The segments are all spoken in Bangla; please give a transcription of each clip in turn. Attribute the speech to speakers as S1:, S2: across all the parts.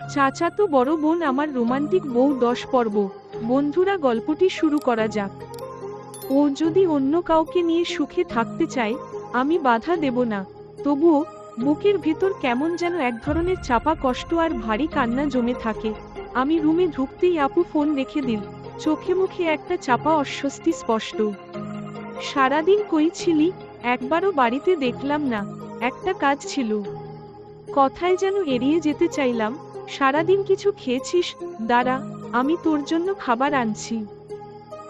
S1: চাচাতো বড় বোন, আমার রোমান্টিক বউ দশ পর্ব। বন্ধুরা, গল্পটি শুরু করা যাক। ও যদি অন্য কাউকে নিয়ে সুখে থাকতে চায়, আমি বাধা দেব না। তবুও, বুকের ভেতর কেমন যেন এক ধরনের চাপা কষ্ট আর ভারী কান্না জমে থাকে। আমি রুমে ঢুকতেই আপু ফোন রেখে দিল। চোখে মুখে একটা চাপা অস্বস্তি স্পষ্ট। সারাদিন কই ছিলি? একবারও বাড়িতে দেখলাম না। একটা কাজ ছিল। কথায় যেন এড়িয়ে যেতে চাইলাম সারাদিন কিছু খেয়েছিস? দাঁড়া, আমি তোর জন্য খাবার আনছি।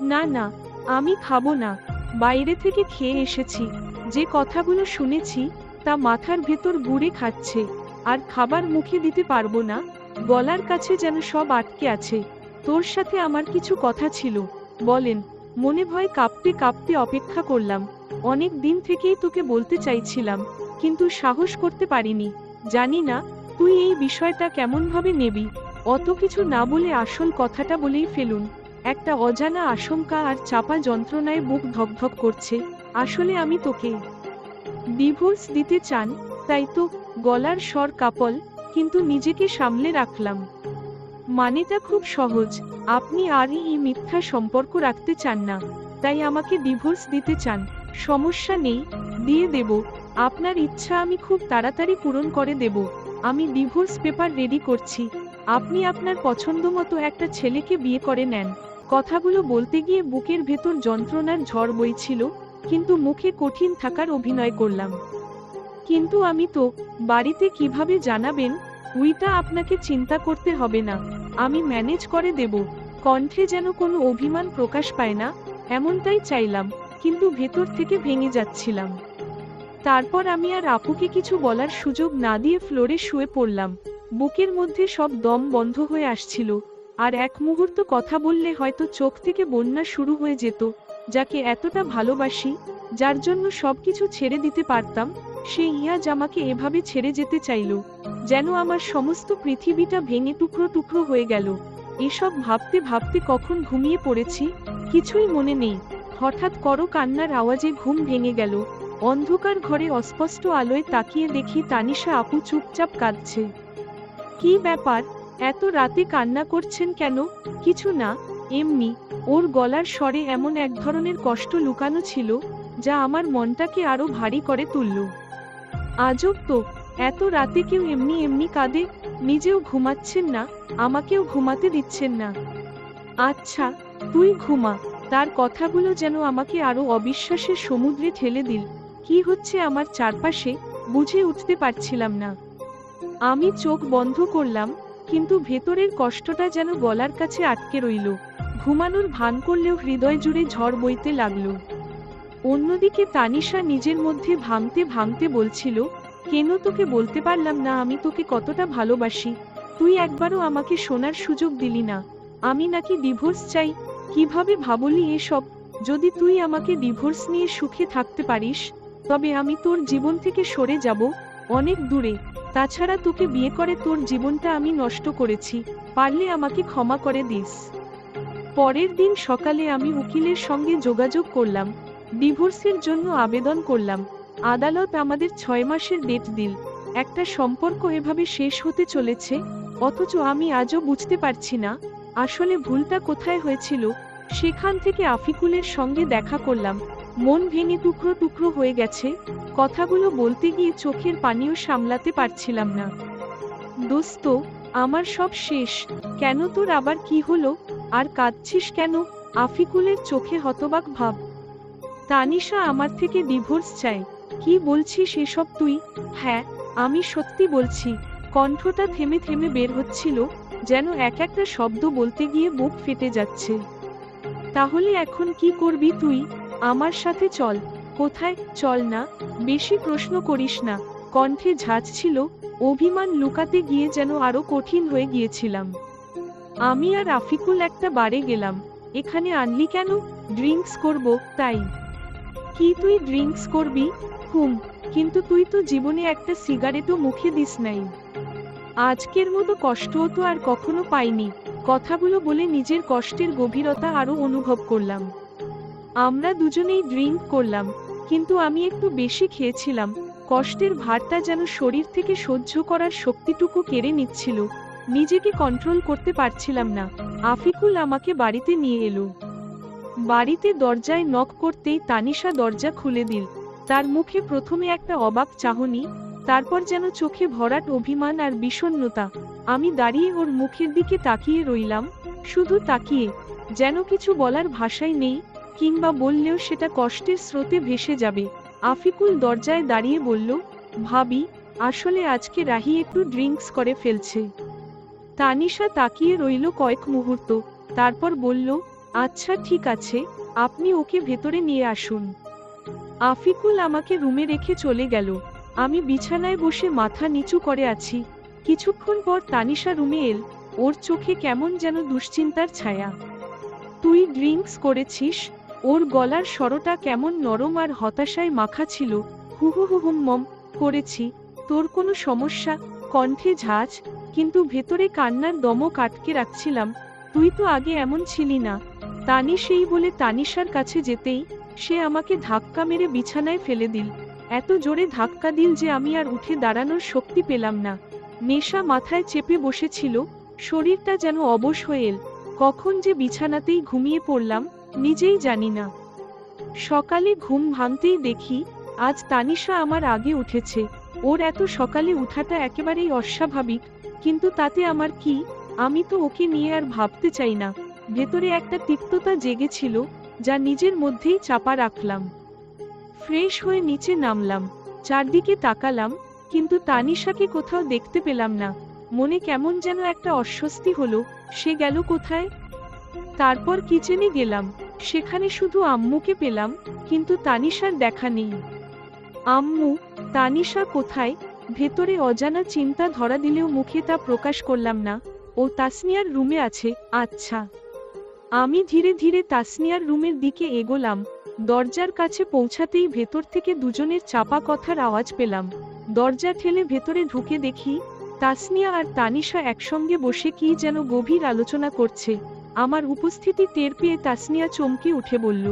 S1: না না, আমি খাব না। বাইরে থেকে খেয়ে এসেছি। যে কথাগুলো শুনেছি, তা মাথার ভেতর গুড়ে খাচ্ছে। আর খাবার মুখে দিতে পারব না? গলার কাছে যেন সব আটকে আছে। তোর সাথে আমার কিছু কথা ছিল। বলেন, মনে ভয় কাঁপতে কাঁপতে অপেক্ষা করলাম। অনেক দিন থেকেই তোকে বলতে চাইছিলাম, কিন্তু সাহস করতে পারিনি। জানি না তুই এই বিষয়টা কেমনভাবে নেবি? অত কিছু না বলে আসল কথাটা বলেই ফেলুন। একটা অজানা আশঙ্কা আর চাপা যন্ত্রণায় বুক ধকধক করছে। আসলে আমি তোকে ডিভোর্স দিতে চান, তাই তো গলার স্বর কাপল, কিন্তু নিজেকে সামলে রাখলাম। মানেটা খুব সহজ, আপনি আর এই মিথ্যা সম্পর্ক রাখতে চান না, তাই আমাকে ডিভোর্স দিতে চান। সমস্যা নেই, দিয়ে দেব। আপনার ইচ্ছা আমি খুব তাড়াতাড়ি পূরণ করে দেব। আমি ডিভোর্স পেপার রেডি করছি। আপনি আপনার পছন্দ মতো একটা ছেলেকে বিয়ে করে নেন। কথাগুলো বলতে গিয়ে বুকের ভেতর যন্ত্রণার ঝড় বইছিল, কিন্তু মুখে কঠিন থাকার অভিনয় করলাম। কিন্তু আমি তো, বাড়িতে কীভাবে জানাবেন? উইটা আপনাকে চিন্তা করতে হবে না। আমি ম্যানেজ করে দেব। কণ্ঠে যেন কোনো অভিমান প্রকাশ পায় না, এমনটাই চাইলাম, কিন্তু ভেতর থেকে ভেঙে যাচ্ছিলাম। তারপর আমি আর আপুকে কিছু বলার সুযোগ না দিয়ে ফ্লোরে শুয়ে পড়লাম। বুকের মধ্যে সব দম বন্ধ হয়ে আসছিল, আর এক মুহূর্ত কথা বললে হয়তো চোখ থেকে বন্যা শুরু হয়ে যেত, যাকে এতটা ভালোবাসি, যার জন্য সবকিছু ছেড়ে দিতে পারতাম, সে ইয়াজ আমাকে এভাবে ছেড়ে যেতে চাইল, যেন আমার সমস্ত পৃথিবীটা ভেঙে টুকরো টুকরো হয়ে গেল। এসব ভাবতে ভাবতে কখন ঘুমিয়ে পড়েছি, কিছুই মনে নেই, হঠাৎ করো কান্নার আওয়াজে ঘুম ভেঙে গেল। অন্ধকার ঘরে অস্পষ্ট আলোয় তাকিয়ে দেখি তানিশা আপু চুপচাপ কাঁদছে। কি ব্যাপার? এত রাতে কান্না করছেন কেন? কিছু না, এমনি, ওর গলার স্বরে এমন এক ধরনের কষ্ট লুকানো ছিল, যা আমার মনটাকে আরও ভারী করে তুলল। আজব তো, এত রাতে কেউ এমনি এমনি কাঁদে, নিজেও ঘুমাচ্ছেন না, আমাকেও ঘুমাতে দিচ্ছেন না। আচ্ছা তুই ঘুমা, তার কথাগুলো যেন আমাকে আরও অবিশ্বাসের সমুদ্রে ঠেলে দিল। কি হচ্ছে আমার চারপাশে বুঝে উঠতে পারছিলাম না। আমি চোখ বন্ধ করলাম, কিন্তু ভেতরের কষ্টটা যেন গলার কাছে আটকে রইল। ঘুমানোর ভান করলেও হৃদয় জুড়ে ঝড় বইতে লাগল। অন্যদিকে তানিশা নিজের মধ্যে ভাঙতে ভাঙতে বলছিল, কেন তোকে বলতে পারলাম না আমি তোকে কতটা ভালোবাসি? তুই একবারও আমাকে শোনার সুযোগ দিলি না। আমি নাকি ডিভোর্স চাই? কীভাবে ভাবলি এসব? যদি তুই আমাকে ডিভোর্স নিয়ে সুখে থাকতে পারিস তবে আমি তোর জীবন থেকে সরে যাব, অনেক দূরে। তাছাড়া তোকে বিয়ে করে তোর জীবনটা আমি নষ্ট করেছি, পারলে আমাকে ক্ষমা করে দিস। পরের দিন সকালে আমি উকিলের সঙ্গে যোগাযোগ করলাম, ডিভোর্সের জন্য আবেদন করলাম। আদালত আমাদের ছয় মাসের ডেট দিল। একটা সম্পর্ক এভাবে শেষ হতে চলেছে, অথচ আমি আজও বুঝতে পারছি না, আসলে ভুলটা কোথায় হয়েছিল, সেখান থেকে আফিকুলের সঙ্গে দেখা করলাম। মন ভেঙে টুকরো টুকরো হয়ে গেছে, কথাগুলো বলতে গিয়ে চোখের পানিও সামলাতে পারছিলাম না। দোস্ত, আমার সব শেষ, কেন তোর আবার কি হলো? আর কাঁদছিস কেন? আফিকুলের চোখে হতবাক ভাব। তানিশা আমার থেকে ডিভোর্স চায়, কি বলছিস এসব তুই? হ্যাঁ আমি সত্যি বলছি, কণ্ঠটা থেমে থেমে বের হচ্ছিল, যেন এক একটা শব্দ বলতে গিয়ে বুক ফেটে যাচ্ছে। তাহলে এখন কি করবি তুই? আমার সাথে চল, কোথায়? চল না, বেশি প্রশ্ন করিস না। কণ্ঠে ঝাঁজ ছিল, অভিমান লুকাতে গিয়ে যেন আরও কঠিন হয়ে গিয়েছিলাম। আমি আর আফিকুল একটা বারে গেলাম। এখানে আনলি কেন? ড্রিঙ্কস করব, তাই। কি তুই ড্রিঙ্কস করবি? হুম, কিন্তু তুই তো জীবনে একটা সিগারেটও মুখে দিস নাই। আজকের মতো কষ্টও তো আর কখনো পাইনি। কথাগুলো বলে নিজের কষ্টের গভীরতা আরও অনুভব করলাম। আমরা দুজনেই ড্রিঙ্ক করলাম, কিন্তু আমি একটু বেশি খেয়েছিলাম, কষ্টের ভারটা যেন শরীর থেকে সহ্য করার শক্তিটুকু কেড়ে নিচ্ছিল, নিজেকে কন্ট্রোল করতে পারছিলাম না, আফিকুল আমাকে বাড়িতে নিয়ে এলো। বাড়িতে দরজায় নক করতেই তানিশা দরজা খুলে দিল, তার মুখে প্রথমে একটা অবাক চাহনি, তারপর যেন চোখে ভরাট অভিমান আর বিষণ্ণতা, আমি দাঁড়িয়ে ওর মুখের দিকে তাকিয়ে রইলাম, শুধু তাকিয়ে, যেন কিছু বলার ভাষাই নেই কিংবা বললেও সেটা কষ্টের স্রোতে ভেসে যাবে। আফিকুল দরজায় দাঁড়িয়ে বলল, ভাবি, আসলে আজকে রাহি একটু ড্রিঙ্কস করে ফেলছে। তানিশা তাকিয়ে রইল কয়েক মুহূর্ত, তারপর বলল আচ্ছা ঠিক আছে, আপনি ওকে ভেতরে নিয়ে আসুন। আফিকুল আমাকে রুমে রেখে চলে গেল। আমি বিছানায় বসে মাথা নিচু করে আছি। কিছুক্ষণ পর তানিশা রুমে এল, ওর চোখে কেমন যেন দুশ্চিন্তার ছায়া। তুই ড্রিঙ্কস করেছিস? ওর গলার স্বরটা কেমন নরম আর হতাশায় মাখা ছিল। হু হু হু, হুম, মম, করেছি। তোর কোনো সমস্যা? কণ্ঠে ঝাঁজ, কিন্তু ভেতরে কান্নার দমক আটকে রাখছিলাম। তুই তো আগে এমন ছিলি না। তানি সেই বলে তানিশার কাছে যেতেই সে আমাকে ধাক্কা মেরে বিছানায় ফেলে দিল। এত জোরে ধাক্কা দিল যে আমি আর উঠে দাঁড়ানোর শক্তি পেলাম না। নেশা মাথায় চেপে বসেছিল, শরীরটা যেন অবশ হয়ে এল। কখন যে বিছানাতেই ঘুমিয়ে পড়লাম নিজেই জানি না। সকালে ঘুম ভাঙতেই দেখি, আজ তানিশা আমার আগে উঠেছে। ওর এত সকালে উঠাটা একেবারেই অস্বাভাবিক, কিন্তু তাতে আমার কি, আমি তো ওকে নিয়ে আর ভাবতে চাই না। ভেতরে একটা তিক্ততা জেগেছিল, যা নিজের মধ্যেই চাপা রাখলাম। ফ্রেশ হয়ে নিচে নামলাম, চারদিকে তাকালাম, কিন্তু তানিশাকে কোথাও দেখতে পেলাম না। মনে কেমন যেন একটা অস্বস্তি হলো, সে গেল কোথায়? তারপর কিচেনে গেলাম। সেখানে শুধু আম্মুকে পেলাম, কিন্তু তানিশার দেখা নেই। আম্মু, তানিশা কোথায়? ভেতরে অজানা চিন্তা ধরা দিলেও মুখে তা প্রকাশ করলাম না। ও তাসনিয়ার রুমে আছে আচ্ছা। আমি ধীরে ধীরে তাসনিয়ার রুমের দিকে এগোলাম। দরজার কাছে পৌঁছাতেই ভেতর থেকে দুজনের চাপা কথার আওয়াজ পেলাম। দরজা ঠেলে ভেতরে ঢুকে দেখি, তাসনিয়া আর তানিশা একসঙ্গে বসে কি যেন গভীর আলোচনা করছে। আমার উপস্থিতি টের পেয়ে তাসনিয়া চমকে উঠে বলল,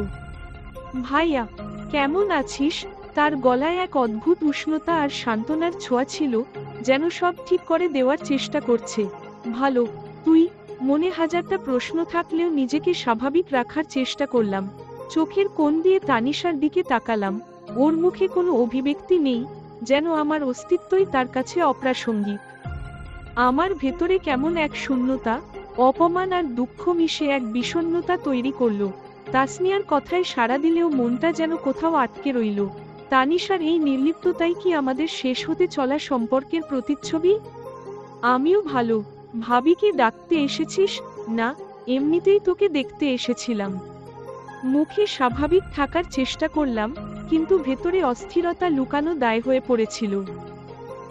S1: ভাইয়া, কেমন আছিস? তার গলায় এক অদ্ভুত উষ্ণতা আর সান্ত্বনার ছোঁয়া ছিল, যেন সব ঠিক করে দেওয়ার চেষ্টা করছে। ভালো, তুই? মনে হাজারটা প্রশ্ন থাকলেও নিজেকে স্বাভাবিক রাখার চেষ্টা করলাম। চোখের কোণ দিয়ে তানিশার দিকে তাকালাম। ওর মুখে কোনো অভিব্যক্তি নেই, যেন আমার অস্তিত্বই তার কাছে অপ্রাসঙ্গিক। আমার ভেতরে কেমন এক শূন্যতা? অপমান আর দুঃখ মিশে এক বিষণ্ণতা তৈরি করল। তাসনিয়ার কথায় সাড়া দিলেও মনটা যেন কোথাও আটকে রইল। তানিশার এই নির্লিপ্ততাই কি আমাদের শেষ হতে চলা সম্পর্কের প্রতিচ্ছবি? আমিও ভালো। ভাবিকে ডাকতে এসেছিস? না, এমনিতেই তোকে দেখতে এসেছিলাম। মুখে স্বাভাবিক থাকার চেষ্টা করলাম, কিন্তু ভেতরে অস্থিরতা লুকানো দায় হয়ে পড়েছিল।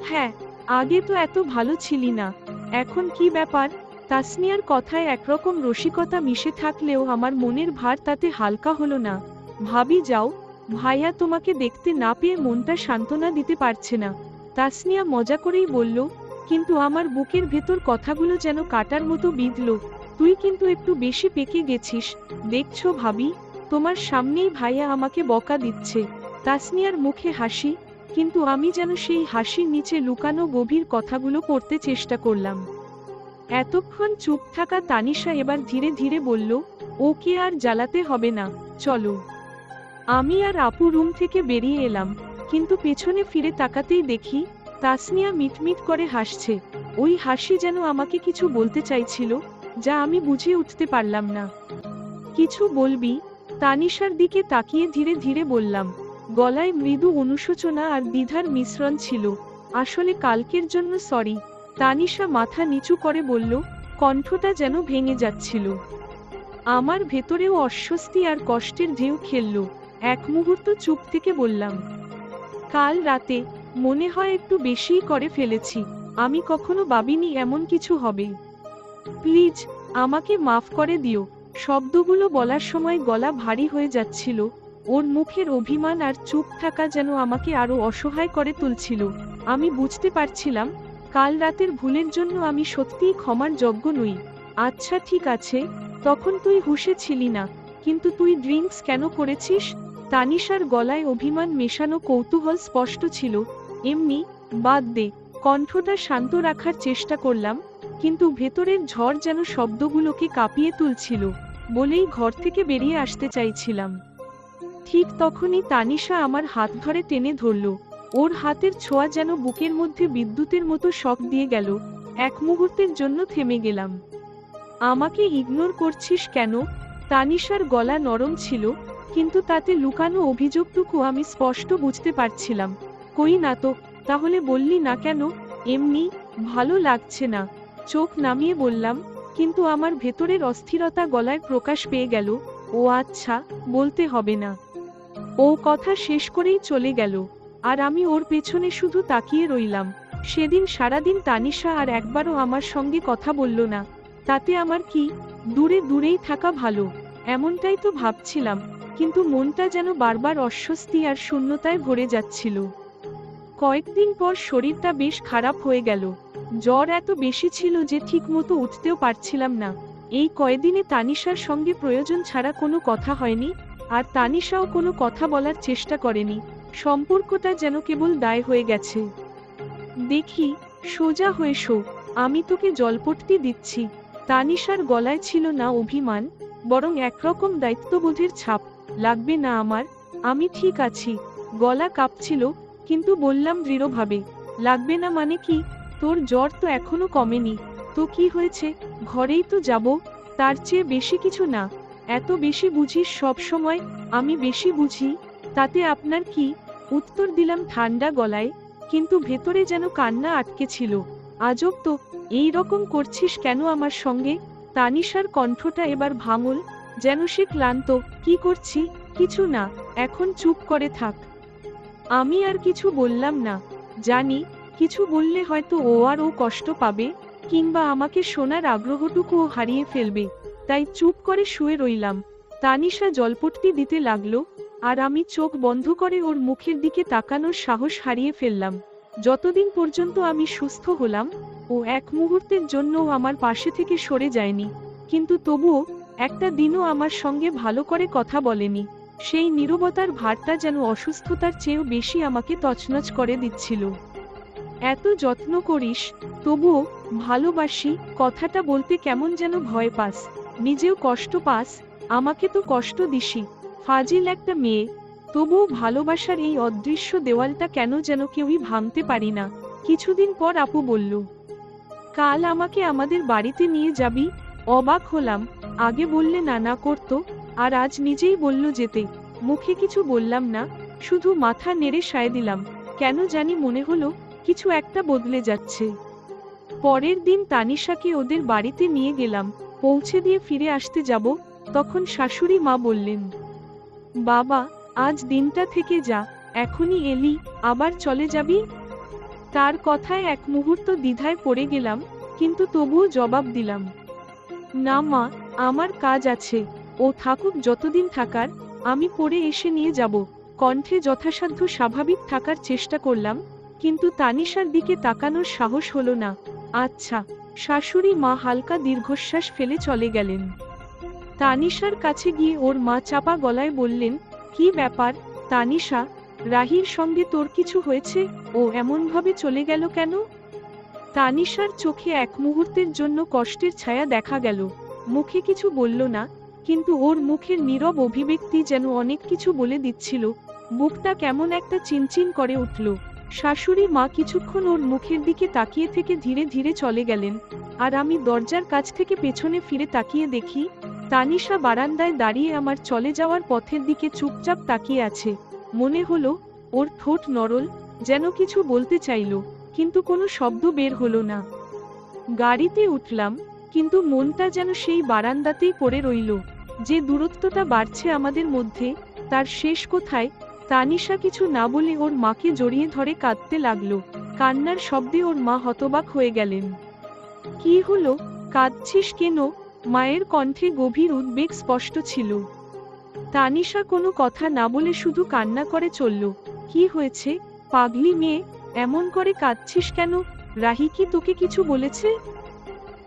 S1: হ্যাঁ আগে তো এত ভালো ছিলি না। এখন কি ব্যাপার? তাসনিয়ার কথায় একরকম রসিকতা মিশে থাকলেও আমার মনের ভার তাতে হালকা হলো না। ভাবি, যাও, ভাইয়া তোমাকে দেখতে না পেয়ে মনটা সান্ত্বনা দিতে পারছে না। তাসনিয়া মজা করেই বলল, কিন্তু আমার বুকের ভেতর কথাগুলো যেন কাটার মতো বিঁধল। তুই কিন্তু একটু বেশি পেকে গেছিস। দেখছ ভাবি, তোমার সামনেই ভাইয়া আমাকে বকা দিচ্ছে। তাসনিয়ার মুখে হাসি, কিন্তু আমি যেন সেই হাসির নিচে লুকানো গভীর কথাগুলো পড়তে চেষ্টা করলাম। এতক্ষণ চুপ থাকা তানিশা এবার ধীরে ধীরে বলল ওকে আর জ্বালাতে হবে না, চলো। আমি আর আপু রুম থেকে বেরিয়ে এলাম, কিন্তু পেছনে ফিরে তাকাতেই দেখি, তাসনিয়া মিটমিট করে হাসছে। ওই হাসি যেন আমাকে কিছু বলতে চাইছিল, যা আমি বুঝে উঠতে পারলাম না। কিছু বলবি? তানিশার দিকে তাকিয়ে ধীরে ধীরে বললাম, গলায় মৃদু অনুশোচনা আর দ্বিধার মিশ্রণ ছিল। আসলে কালকের জন্য সরি। তানিশা মাথা নিচু করে বলল, কণ্ঠটা যেন ভেঙে যাচ্ছিল। আমার ভেতরেও অস্বস্তি আর কষ্টের ঢেউ খেলল। এক মুহূর্ত চুপ থেকে বললাম, কাল রাতে মনে হয় একটু বেশিই করে ফেলেছি, আমি কখনো ভাবিনি এমন কিছু হবে। প্লিজ, আমাকে মাফ করে দিও। শব্দগুলো বলার সময় গলা ভারী হয়ে যাচ্ছিল, ওর মুখের অভিমান আর চুপ থাকা যেন আমাকে আরও অসহায় করে তুলছিল। আমি বুঝতে পারছিলাম কাল রাতের ভুলের জন্য আমি সত্যিই ক্ষমার যোগ্য নই। আচ্ছা ঠিক আছে, তখন তুই হুশে ছিলি না, কিন্তু তুই ড্রিঙ্কস কেন করেছিস? তানিশার গলায় অভিমান মেশানো কৌতূহল স্পষ্ট ছিল। এমনি, বাদ দে, কণ্ঠটা শান্ত রাখার চেষ্টা করলাম, কিন্তু ভেতরের ঝড় যেন শব্দগুলোকে কাঁপিয়ে তুলছিল, বলেই ঘর থেকে বেরিয়ে আসতে চাইছিলাম। ঠিক তখনই তানিশা আমার হাত ধরে টেনে ধরল। ওর হাতের ছোঁয়া যেন বুকের মধ্যে বিদ্যুতের মতো শক দিয়ে গেল। এক মুহূর্তের জন্য থেমে গেলাম। আমাকে ইগনোর করছিস কেন? তানিশার গলা নরম ছিল, কিন্তু তাতে লুকানো অভিযোগটুকু আমি স্পষ্ট বুঝতে পারছিলাম। কই না তো, তাহলে বললি না কেন? এমনি, ভালো লাগছে না। চোখ নামিয়ে বললাম, কিন্তু আমার ভেতরের অস্থিরতা গলায় প্রকাশ পেয়ে গেল, ও আচ্ছা বলতে হবে না। ও কথা শেষ করেই চলে গেল। আর আমি ওর পেছনে শুধু তাকিয়ে রইলাম। সেদিন সারাদিন তানিশা আর একবারও আমার সঙ্গে কথা বলল না। তাতে আমার কি? দূরে দূরেই থাকা ভালো। এমনটাই তো ভাবছিলাম, কিন্তু মনটা যেন বারবার অস্বস্তি আর শূন্যতায় ভরে যাচ্ছিল। কয়েকদিন পর শরীরটা বেশ খারাপ হয়ে গেল। জ্বর এত বেশি ছিল যে ঠিকমতো উঠতেও পারছিলাম না। এই কয়দিনে তানিশার সঙ্গে প্রয়োজন ছাড়া কোনো কথা হয়নি, আর তানিশাও কোনো কথা বলার চেষ্টা করেনি। সম্পর্কটা যেন কেবল দায় হয়ে গেছে। দেখি, সোজা হয়ে শো, আমি তোকে জলপট্টি দিচ্ছি। তানিশার গলায় ছিল না অভিমান, বরং একরকম দায়িত্ববোধের ছাপ। লাগবে না আমার, আমি ঠিক আছি। গলা কাঁপছিল, কিন্তু বললাম দৃঢ়ভাবে, লাগবে না মানে কি? তোর জ্বর তো এখনও কমেনি। তো কি হয়েছে? ঘরেই তো যাব? তার চেয়ে বেশি কিছু না। এত বেশি বুঝিস সব সময় আমি বেশি বুঝি, তাতে আপনার কি উত্তর দিলাম ঠান্ডা গলায়, কিন্তু ভেতরে যেন কান্না আটকে ছিল। আজব তো, এই রকম করছিস কেন আমার সঙ্গে? তানিশার কণ্ঠটা এবার ভাঙল, যেন সে ক্লান্ত, কি করছি? কিছু না, এখন চুপ করে থাক। আমি আর কিছু বললাম না। জানি, কিছু বললে হয়তো ও আর ও কষ্ট পাবে, কিংবা আমাকে শোনার আগ্রহটুকুও হারিয়ে ফেলবে। তাই চুপ করে শুয়ে রইলাম। তানিশা জলপট্টি দিতে লাগল আর আমি চোখ বন্ধ করে ওর মুখের দিকে তাকানোর সাহস হারিয়ে ফেললাম। যতদিন পর্যন্ত আমি সুস্থ হলাম, ও এক মুহূর্তের জন্যও আমার পাশে থেকে সরে যায়নি। কিন্তু তবুও, একটা দিনও আমার সঙ্গে ভালো করে কথা বলেনি। সেই নীরবতার ভারটা যেন অসুস্থতার চেয়েও বেশি আমাকে তছনছ করে দিচ্ছিল। এত যত্ন করিস, তবুও, ভালোবাসি, কথাটা বলতে কেমন যেন ভয় পাস। নিজেও কষ্ট পাস, আমাকে তো কষ্ট দিসি। ফাজিল একটা মেয়ে, তবুও ভালোবাসার এই অদৃশ্য দেওয়ালটা কেন যেন কেউই ভাঙতে পারি না। কিছুদিন পর আপু বলল, কাল আমাকে আমাদের বাড়িতে নিয়ে যাবি? অবাক হলাম। আগে বললে, না না, করতো। আর আজ নিজেই বলল, যেতে। মুখে কিছু বললাম না, শুধু মাথা নেড়ে সায় দিলাম। কেন জানি মনে হলো, কিছু একটা বদলে যাচ্ছে। পরের দিন তানিশাকে ওদের বাড়িতে নিয়ে গেলাম। পৌঁছে দিয়ে ফিরে আসতে যাব, তখন শাশুড়ি মা বললেন বাবা, আজ দিনটা থেকে যা, এখনই এলি, আবার চলে যাবি? তার কথায় এক মুহূর্ত দ্বিধায় পড়ে গেলাম, কিন্তু তবুও জবাব দিলাম। না মা, আমার কাজ আছে। ও থাকুক যতদিন থাকার, আমি পরে এসে নিয়ে যাব। কণ্ঠে যথাসাধ্য স্বাভাবিক থাকার চেষ্টা করলাম, কিন্তু তানিশার দিকে তাকানোর সাহস হলো না। আচ্ছা শাশুড়ি মা হালকা দীর্ঘশ্বাস ফেলে চলে গেলেন। তানিশার কাছে গিয়ে ওর মা চাপা গলায় বললেন, কি ব্যাপার? তানিশা, রাহির সঙ্গে তোর কিছু হয়েছে? ও এমনভাবে চলে গেল কেন? তানিশার চোখে এক মুহূর্তের জন্য কষ্টের ছায়া দেখা গেল। মুখে কিছু বলল না, কিন্তু ওর মুখের নীরব অভিব্যক্তি যেন অনেক কিছু বলে দিচ্ছিল। বুকটা কেমন একটা চিনচিন করে উঠল। শাশুড়ি মা কিছুক্ষণ ওর মুখের দিকে তাকিয়ে থেকে ধীরে ধীরে চলে গেলেন। আর আমি দরজার কাছ থেকে পেছনে ফিরে তাকিয়ে দেখি তানিশা বারান্দায় দাঁড়িয়ে আমার চলে যাওয়ার পথের দিকে চুপচাপ তাকিয়ে আছে। মনে হলো, ওর ঠোঁট নরল, যেন কিছু বলতে চাইল, কিন্তু কোনো শব্দ বের হলো না। গাড়িতে উঠলাম, কিন্তু মনটা যেন সেই বারান্দাতেই পড়ে রইল। যে দূরত্বটা বাড়ছে আমাদের মধ্যে, তার শেষ কোথায়, তানিশা কিছু না বলে ওর মাকে জড়িয়ে ধরে কাঁদতে লাগল। কান্নার শব্দে ওর মা হতবাক হয়ে গেলেন। কি হলো? কাঁদছিস কেন? মায়ের কণ্ঠে গভীর উদ্বেগ স্পষ্ট ছিল। তানিশা কোনো কথা না বলে শুধু কান্না করে চলল, কি হয়েছে? পাগলি মেয়ে, এমন করে কাঁদছিস কেন? রাহি কি তোকে কিছু বলেছে?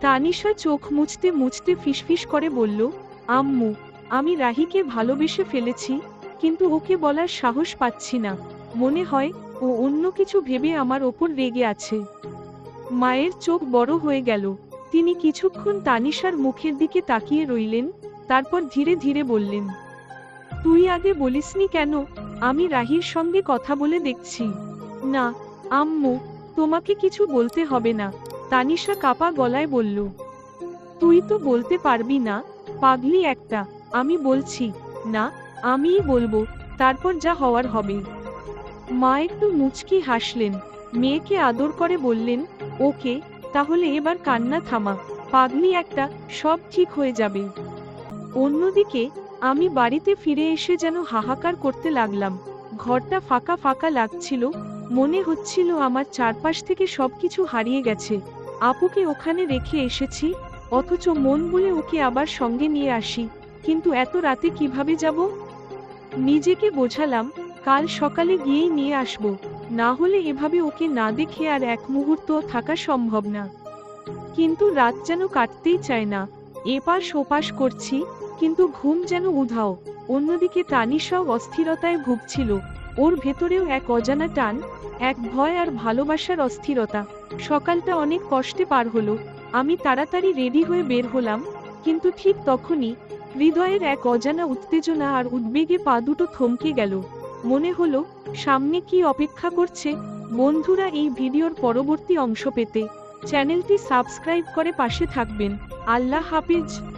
S1: তানিশা চোখ মুছতে মুছতে ফিসফিস করে বলল, আম্মু, আমি রাহিকে ভালোবেসে ফেলেছি, কিন্তু ওকে বলার সাহস পাচ্ছি না। মনে হয় ও অন্য কিছু ভেবে আমার ওপর রেগে আছে। মায়ের চোখ বড় হয়ে গেল। তিনি কিছুক্ষণ তানিশার মুখের দিকে তাকিয়ে রইলেন, তারপর ধীরে ধীরে বললেন, তুই আগে বলিসনি কেন? আমি রাহির সঙ্গে কথা বলে দেখছি। না, আম্মু, তোমাকে কিছু বলতে হবে না। তানিশা কাপা গলায় বলল, তুই তো বলতে পারবি না, পাগলি একটা, আমি বলছি, না, আমিই বলব, তারপর যা হওয়ার হবে। মা একটু মুচকি হাসলেন, মেয়েকে আদর করে বললেন, ওকে তাহলে এবার কান্না থামা। পাগলি একটা, সব ঠিক হয়ে যাবে। অন্যদিকে, আমি বাড়িতে ফিরে এসে যেন হাহাকার করতে লাগলাম। ঘরটা ফাঁকা ফাঁকা লাগছিল, মনে হচ্ছিল আমার চারপাশ থেকে সবকিছু হারিয়ে গেছে। আপুকে ওখানে রেখে এসেছি, অথচ মন বলে ওকে আবার সঙ্গে নিয়ে আসি। কিন্তু এত রাতে কীভাবে যাব? নিজেকে বোঝালাম, কাল সকালে গিয়েই নিয়ে আসব। না হলে এভাবে ওকে না দেখে আর এক মুহূর্ত থাকা সম্ভব না। কিন্তু রাত যেন কাটতেই চায় না। এপাশ ওপাশ করছি, কিন্তু ঘুম যেন উধাও। অন্যদিকে তানিশাও অস্থিরতায় ভুগছিল। ওর ভেতরেও এক অজানা টান, এক ভয় আর ভালোবাসার অস্থিরতা। সকালটা অনেক কষ্টে পার হলো। আমি তাড়াতাড়ি রেডি হয়ে বের হলাম, কিন্তু ঠিক তখনই হৃদয়ের এক অজানা উত্তেজনা আর উদ্বেগে পা দুটো থমকে গেল। মনে হল, সামনে কি অপেক্ষা করছে বন্ধুরা এই ভিডিওর পরবর্তী অংশ পেতে। চ্যানেলটি সাবস্ক্রাইব করে পাশে থাকবেন। আল্লাহ হাফিজ।